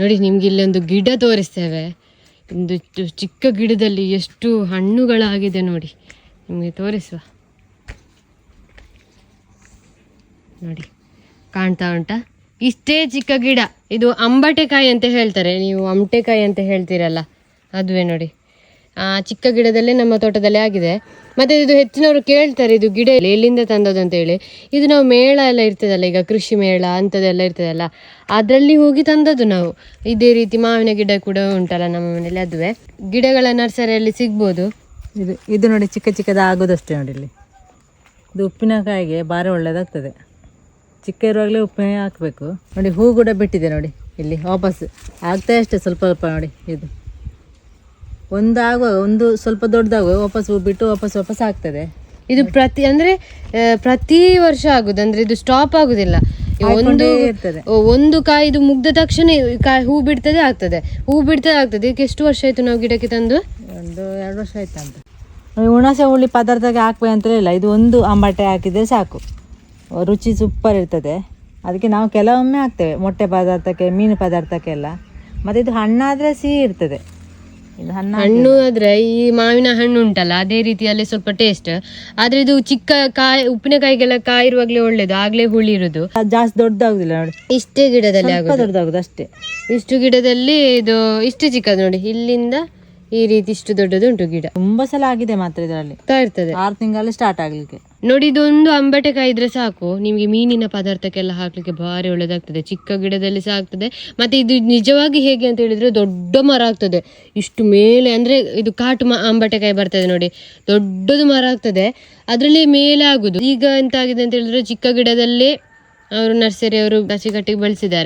ನೋಡಿ, ನಿಮ್ಗೆ ಇಲ್ಲೊಂದು ಗಿಡ ತೋರಿಸ್ತೇವೆ. ಒಂದು ಚಿಕ್ಕ ಗಿಡದಲ್ಲಿ ಎಷ್ಟು ಹಣ್ಣುಗಳಾಗಿದೆ ನೋಡಿ. ನಿಮಗೆ ತೋರಿಸುವ. ನೋಡಿ, ಕಾಣ್ತಾ ಉಂಟಾ? ಇಷ್ಟೇ ಚಿಕ್ಕ ಗಿಡ. ಇದು ಅಂಬಟೆಕಾಯಿ ಅಂತ ಹೇಳ್ತಾರೆ. ನೀವು ಅಂಬಟೆಕಾಯಿ ಅಂತ ಹೇಳ್ತೀರಲ್ಲ, ಅದುವೇ ನೋಡಿ. ಚಿಕ್ಕ ಗಿಡದಲ್ಲೇ ನಮ್ಮ ತೋಟದಲ್ಲಿ ಆಗಿದೆ. ಮತ್ತೆ ಇದು ಹೆಚ್ಚಿನವರು ಕೇಳ್ತಾರೆ, ಇದು ಗಿಡ ಎಲ್ಲಿಂದ ತಂದದ್ದು ಅಂತ ಹೇಳಿ. ಇದು ನಾವು ಮೇಳ ಎಲ್ಲ ಇರ್ತದಲ್ಲ, ಈಗ ಕೃಷಿ ಮೇಳ ಅಂಥದ್ದೆಲ್ಲ ಇರ್ತದಲ್ಲ, ಅದರಲ್ಲಿ ಹೋಗಿ ತಂದದ್ದು ನಾವು. ಇದೇ ರೀತಿ ಮಾವಿನ ಗಿಡ ಕೂಡ ಉಂಟಲ್ಲ ನಮ್ಮ ಮನೇಲಿ ಅದುವೆ. ಗಿಡಗಳ ನರ್ಸರಿಯಲ್ಲಿ ಸಿಗ್ಬೋದು. ಇದು ಇದು ನೋಡಿ ಚಿಕ್ಕ ಚಿಕ್ಕದ ಆಗೋದಷ್ಟೇ ನೋಡಿ ಇಲ್ಲಿ. ಇದು ಉಪ್ಪಿನಕಾಯಿಗೆ ಭಾರಿ ಒಳ್ಳೆಯದಾಗ್ತದೆ ಚಿಕ್ಕ ಇರುವಾಗಲೇ ಉಪ್ಪಿನ ಹಾಕಬೇಕು. ನೋಡಿ ಹೂ ಕೂಡ ಬಿಟ್ಟಿದೆ ನೋಡಿ, ಇಲ್ಲಿ ವಾಪಸ್. ಆಗ್ತಾ ಅಷ್ಟೇ ಸ್ವಲ್ಪ ಸ್ವಲ್ಪ ನೋಡಿ, ಇದು. ಒಂದು ಆಗುವಾಗ ಒಂದು ಸ್ವಲ್ಪ ದೊಡ್ಡದಾಗುವಾಗ ವಾಪಸ್ ಹೂ ಬಿಟ್ಟು ವಾಪಸ್ ವಾಪಸ್ ಆಗ್ತದೆ. ಇದು ಪ್ರತಿ ಅಂದ್ರೆ ಆ, ಪ್ರತಿ ವರ್ಷ ಆಗುದು ಅಂದ್ರೆ ಇದು ಸ್ಟಾಪ್ ಆಗುದಿಲ್ಲ. ಈ ಒಂದು ಇರ್ತದೆ. ಓ, ಒಂದು ಕಾಯಿ ಇದು ಮುಗ್ದ ತಕ್ಷಣ ಈ ಕಾಯಿ ಹೂ ಬಿಡ್ತದೆ ಆಗ್ತದೆ. ಹೂ ಬಿಡ್ತದೆ ಆಗ್ತದೆ. ಇದಕ್ಕೆ ಎಷ್ಟು ವರ್ಷ ಆಯ್ತು ನಾವು ಗಿಡಕ್ಕೆ ತಂದು? ಒಂದು ಎರಡು ವರ್ಷ ಆಯ್ತಂತ ಹುಣಸೆ ಹುಳಿ ಪದಾರ್ಥಕ್ಕೆ ಹಾಕ್ಬೇಕು ಅಂತ ಇಲ್ಲ. ಇದು ಒಂದು ಅಂಬಟೆ ಹಾಕಿದರೆ ಸಾಕು. ರುಚಿ ಸೂಪರ್ ಇರ್ತದೆ. ಅದಕ್ಕೆ ನಾವು ಕೆಲವೊಮ್ಮೆ ಹಾಕ್ತೇವೆ ಮೊಟ್ಟೆ ಪದಾರ್ಥಕ್ಕೆ ಮೀನು ಪದಾರ್ಥಕ್ಕೆಲ್ಲ. ಮತ್ತು ಇದು ಹಣ್ಣಾದರೆ ಸಿಹಿ ಇರ್ತದೆ. ಇದು ಹಣ್ಣು ಹಣ್ಣು ಆದ್ರೆ ಈ ಮಾವಿನ ಹಣ್ಣು ಉಂಟಲ್ಲ ಅದೇ ರೀತಿಯಲ್ಲಿ ಸ್ವಲ್ಪ ಟೇಸ್ಟ್ ಆದ್ರೆ ಇದು ಚಿಕ್ಕ ಕಾಯಿ ಉಪ್ಪಿನಕಾಯಿಗೆಲ್ಲ ಕಾಯಿ ಇರುವಾಗ್ಲೇ ಒಳ್ಳೇದು ಆಗ್ಲೇ ಹುಳಿ ಇರುದು. ಜಾಸ್ತಿ ದೊಡ್ಡದಾಗುದಿಲ್ಲ ನೋಡಿ. ಇಷ್ಟೇ ಗಿಡದಲ್ಲಿ ಆಗುದು. ದೊಡ್ಡದಾಗುದು ಅಷ್ಟೇ. ಇಷ್ಟು ಗಿಡದಲ್ಲಿ ಇದು ಇಷ್ಟು ಚಿಕ್ಕದು ನೋಡಿ ಇಲ್ಲಿಂದ ಈ ರೀತಿ ಇಷ್ಟು ದೊಡ್ಡದು ಉಂಟು ಗಿಡ. ತುಂಬಾ ಸಲ ಆಗಿದೆ ಮಾತ್ರ ಇದರಲ್ಲಿ. ಇರ್ತದೆ. ಆರು ತಿಂಗಳಲ್ಲಿ ಸ್ಟಾರ್ಟ್ ಆಗ್ಲಿಕ್ಕೆ. ನೋಡಿ, ಇದೊಂದು ಅಂಬಟೆಕಾಯಿ ಇದ್ರೆ ಸಾಕು. ನಿಮಗೆ ಮೀನಿನ ಪದಾರ್ಥಕ್ಕೆಲ್ಲ ಹಾಕ್ಲಿಕ್ಕೆ ಭಾರಿ ಒಳ್ಳೆದಾಗ್ತದೆ. ಚಿಕ್ಕ ಗಿಡದಲ್ಲಿ ಸಹ ಆಗ್ತದೆ. ಮತ್ತೆ ಇದು ನಿಜವಾಗಿ ಹೇಗೆ ಅಂತ ಹೇಳಿದ್ರೆ ದೊಡ್ಡ ಮರ ಆಗ್ತದೆ. ಇಷ್ಟು ಮೇಲೆ ಅಂದ್ರೆ ಇದು ಕಾಟು ಮ ಅಂಬಟೆಕಾಯಿ ಬರ್ತದೆ ನೋಡಿ. ದೊಡ್ಡದು ಮರ ಆಗ್ತದೆ. ಅದರಲ್ಲಿ ಮೇಲೆ ಆಗುದು. ಈಗ ಎಂತಾಗಿದೆ ಅಂತ ಹೇಳಿದ್ರೆ ಚಿಕ್ಕ ಗಿಡದಲ್ಲಿ ಅವರು ನರ್ಸರಿ ಅವರು ಕಸಿ ಕಟ್ಟಿಗೆ ಬೆಳೆಸಿದ್ದಾರೆ.